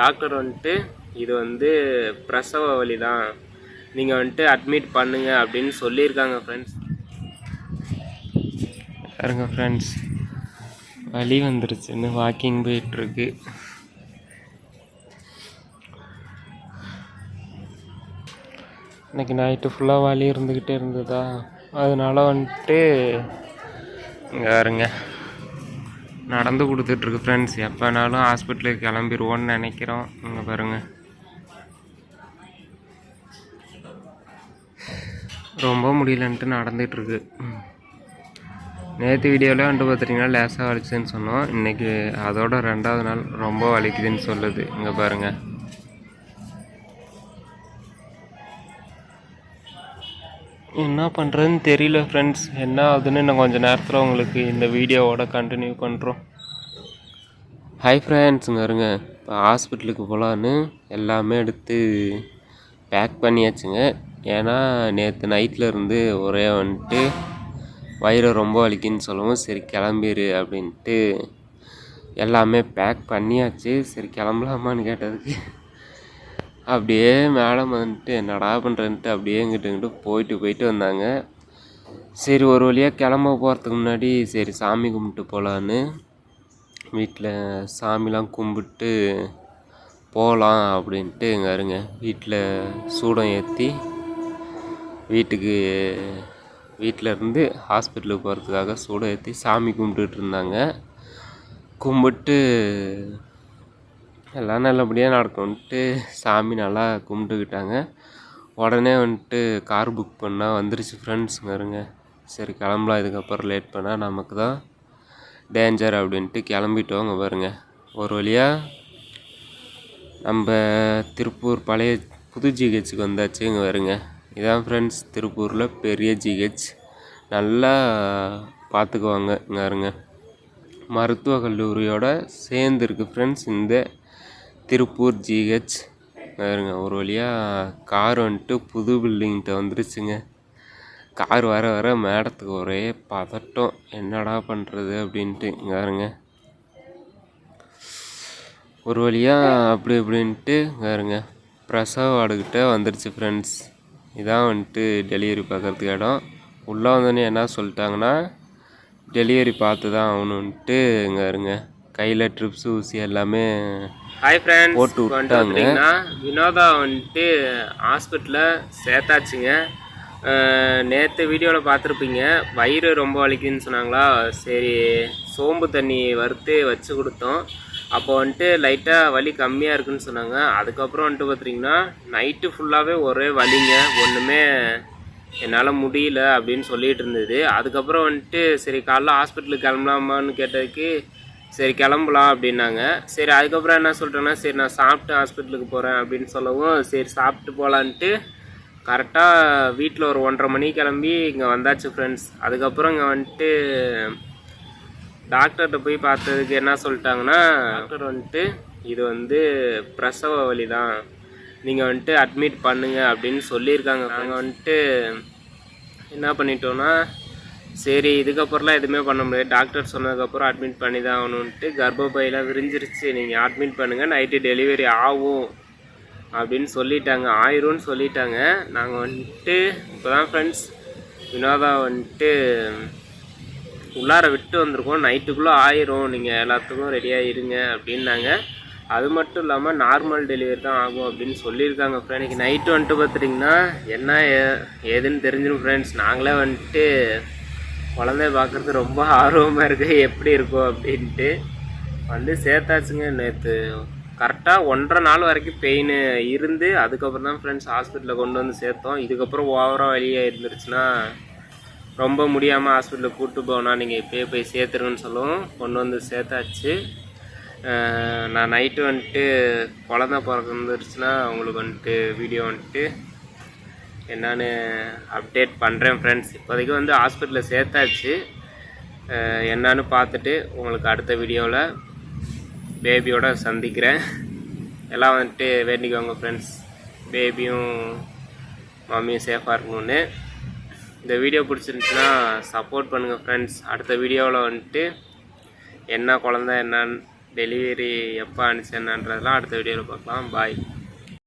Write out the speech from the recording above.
Doctor வந்துட்டு இது வந்து பிரசவ வலி தான். நீங்கள் வந்துட்டு அட்மிட் பண்ணுங்க அப்படின்னு சொல்லியிருக்காங்க ஃப்ரெண்ட்ஸ் பாருங்க ஃப்ரெண்ட்ஸ் வலி வந்துருச்சுன்னு வாக்கிங் போயிட்டுருக்கு. எனக்கு நைட்டு ஃபுல்லாக வலி இருந்துக்கிட்டே இருந்ததா? அதனால வந்துட்டு இங்கே பாருங்க. நடந்து கொடுத்துட்ருக்கு ஃப்ரெண்ட்ஸ் எப்போனாலும் ஹாஸ்பிட்டலுக்கு கிளம்பிடுவோன்னு நினைக்கிறோம். இங்கே பாருங்கள் ரொம்ப முடியலன்ட்டு நடந்துகிட்ருக்கு நேற்று வீடியோவில் வந்துட்டு பார்த்தீங்கன்னா லேசாக வலிச்சுன்னு சொன்னோம். இன்றைக்கி அதோட ரெண்டாவது நாள் ரொம்ப வலிக்குதுன்னு சொல்லுது. இங்கே பாருங்கள் என்ன பண்ணுறதுன்னு தெரியல ஃப்ரெண்ட்ஸ் என்ன ஆகுதுன்னு இன்னும் கொஞ்சம் நேரத்தில் உங்களுக்கு இந்த வீடியோவோட கண்டினியூ பண்ணுறோம் ஹை ஃப்ரெண்ட்ஸுங்க இருங்க இப்போ ஹாஸ்பிட்டலுக்கு போகலான்னு எல்லாமே எடுத்து பேக் பண்ணியாச்சுங்க. ஏன்னா நேற்று நைட்டில் இருந்து ஒரே வந்துட்டு வயிறு ரொம்ப வலிக்குன்னு சொல்லவும் சரி கிளம்பிரு அப்படின்ட்டு எல்லாமே பேக் பண்ணியாச்சு. சரி கிளம்பலாமான்னு கேட்டதுக்கு அப்படியே மேடம் வந்துட்டு என்னடா பண்ணுறேன்ட்டு அப்படியே இங்கிட்டு இங்கிட்டு போயிட்டு போயிட்டு வந்தாங்க. சரி ஒரு வழியாக கிளம்ப போகிறதுக்கு முன்னாடி சரி சாமி கும்பிட்டு போகலான்னு வீட்டில் சாமிலாம் கும்பிட்டு போகலாம் அப்படின்ட்டு இங்கே இருங்க வீட்டில் சூடம் ஏற்றி வீட்டுக்கு வீட்டில் இருந்து ஹாஸ்பிட்டலுக்கு போகிறதுக்காக சூடம் ஏற்றி சாமி கும்பிட்டுட்டு இருந்தாங்க. கும்பிட்டு எல்லாம் நல்லபடியாக நடக்கும்ன்ட்டு சாமி நல்லா கும்பிட்டுக்கிட்டாங்க. உடனே வந்துட்டு கார் புக் பண்ணால் வந்துருச்சு ஃப்ரெண்ட்ஸுங்க இருங்க சரி கிளம்பலாம். இதுக்கப்புறம் லேட் பண்ணால் நமக்கு தான் டேஞ்சர் அப்படின்ட்டு கிளம்பிட்டோங்க பாருங்க. ஒரு வழியாக நம்ம திருப்பூர் பழைய புது ஜிஹெச்சுக்கு வந்தாச்சு இங்கே வருங்க இதான் ஃப்ரெண்ட்ஸ் திருப்பூரில் பெரிய ஜிஹெச் நல்லா பார்த்துக்குவாங்க இங்கே மருத்துவக் கல்லூரியோட சேர்ந்துருக்கு ஃப்ரெண்ட்ஸ் இந்த திருப்பூர் ஜிஹெச் பாருங்க ஒரு வழியாக கார் வந்துட்டு புது பில்டிங்கிட்ட வந்துருச்சுங்க. கார் வர வர மேடத்துக்கு ஒரே பதட்டம். என்னடா பண்ணுறது அப்படின்ட்டு இங்கே பாருங்க. ஒரு வழியாக அப்படி இப்படின்ட்டு பாருங்க. பிரசவ வார்டுக்கிட்ட வந்துருச்சு ஃப்ரெண்ட்ஸ் இதான் வந்துட்டு டெலிவரி பார்க்குறதுக்கு இடம். உள்ளே வந்தோடனே என்ன சொல்லிட்டாங்கன்னா டெலிவரி பார்த்து தான் ஆகணுன்ட்டு இங்கே இருங்க கையில் ட்ரிப்ஸ் ஊசி எல்லாமே ஹாய் ஃப்ரெண்ட்ஸ் போட்டு விட்டாங்க. வினோதா வந்துட்டு ஹாஸ்பிட்டலில் சேர்த்தாச்சுங்க. நேற்று வீடியோவில் பார்த்துருப்பீங்க வயிறு ரொம்ப வலிக்குதுன்னு சொன்னாங்களா? சரி சோம்பு தண்ணி வறுத்து வச்சு கொடுத்தோம். அப்போ வந்துட்டு லைட்டாக வலி கம்மியாக இருக்குன்னு சொன்னாங்க. அதுக்கப்புறம் வந்துட்டு பார்த்திங்கன்னா நைட்டு ஃபுல்லாகவே ஒரே வலிங்க. ஒன்றுமே என்னால் முடியல அப்படின்னு சொல்லிகிட்டு இருந்தது. அதுக்கப்புறம் வந்துட்டு சரி காலைல ஹாஸ்பிட்டலுக்கு கிளம்பலாமான்னு கேட்டதுக்கு சரி கிளம்பலாம் அப்படின்னாங்க. சரி அதுக்கப்புறம் என்ன சொல்லிட்டேன்னா சரி நான் சாப்பிட்டு ஹாஸ்பிட்டலுக்கு போகிறேன் அப்படின்னு சொல்லவும் சரி சாப்பிட்டு போகலான்ட்டு கரெக்டாக வீட்டில் ஒரு ஒன்றரை மணி கிளம்பி இங்கே வந்தாச்சு ஃப்ரெண்ட்ஸ் அதுக்கப்புறம் இங்கே வந்துட்டு டாக்டர்கிட்ட போய் பார்த்ததுக்கு என்ன சொல்லிட்டாங்கன்னா டாக்டர் வந்துட்டு இது வந்து பிரசவ வலி தான் நீங்கள் வந்துட்டு அட்மிட் பண்ணுங்கள் அப்படின்னு சொல்லியிருக்காங்க. நாங்கள் வந்துட்டு என்ன பண்ணிட்டோன்னா சரி இதுக்கப்புறம்லாம் எதுவுமே பண்ண முடியாது. டாக்டர் சொன்னதுக்கப்புறம் அட்மிட் பண்ணி தான் ஆகணுன்ட்டு கர்ப்பப்பையெல்லாம் விரிஞ்சிருச்சு. நீங்கள் அட்மிட் பண்ணுங்கள் நைட்டு டெலிவரி ஆகும். அப்படின்னு சொல்லிட்டாங்க. ஆயிரும்னு சொல்லிட்டாங்க. நாங்கள் வந்துட்டு இப்போ தான் ஃப்ரெண்ட்ஸ் வினோதா வந்துட்டு உள்ளார விட்டு வந்திருக்கோம். நைட்டுக்குள்ளே ஆயிரும். நீங்கள் எல்லாத்துக்கும் ரெடியாக இருங்க அப்படின்னாங்க. அது மட்டும் இல்லாமல் நார்மல் டெலிவரி தான் ஆகும் அப்படின்னு சொல்லியிருக்காங்க ஃப்ரெண்ட் நைட்டு வந்துட்டு பார்த்துட்டிங்கன்னா என்ன ஏ- ஏதுன்னு தெரிஞ்சிடும் ஃப்ரெண்ட்ஸ் நாங்களே வந்துட்டு குழந்தைய பார்க்குறது ரொம்ப ஆர்வமாக இருக்குது எப்படி இருக்கும் அப்படின்ட்டு. வந்து சேர்த்தாச்சுங்க. நேற்று கரெக்டாக ஒன்றரை நாள் வரைக்கும் பெயின் இருந்து அதுக்கப்புறம் தான் ஃப்ரெண்ட்ஸ் ஹாஸ்பிட்டலில் கொண்டு வந்து சேர்த்தோம். இதுக்கப்புறம் ஓவராக வெளியே இருந்துருச்சுன்னா ரொம்ப முடியாமல் ஹாஸ்பிட்டலுக்கு கூப்பிட்டு போனால் நீங்கள் இப்போயே போய் சேர்த்துருங்கன்னு சொல்லவும். கொண்டு வந்து சேர்த்தாச்சு. நான் நைட்டு வந்துட்டு குழந்த பிறந்துருச்சுன்னா உங்களுக்கு வந்துட்டு வீடியோ வந்துட்டு என்னான்னு அப்டேட் பண்ணுறேன் ஃப்ரெண்ட்ஸ் இப்போதைக்கு வந்து ஹாஸ்பிட்டலில் சேர்த்தாச்சு. என்னான்னு பார்த்துட்டு உங்களுக்கு அடுத்த வீடியோவில் பேபியோட சந்திக்கிறேன். எல்லாம் வந்துட்டு வேண்டிக்கோங்க ஃப்ரெண்ட்ஸ் பேபியும் மம்மியும் சேஃபாக இருக்கணும்னு. இந்த வீடியோ பிடிச்சிருந்துச்சுன்னா சப்போர்ட் பண்ணுங்கள் ஃப்ரெண்ட்ஸ் அடுத்த வீடியோவில் வந்துட்டு என்ன குழந்த என்னன்னு டெலிவரி எப்போ அனுப்பிச்சேன்னன்றதெல்லாம் அடுத்த வீடியோவில் பார்க்கலாம். பாய்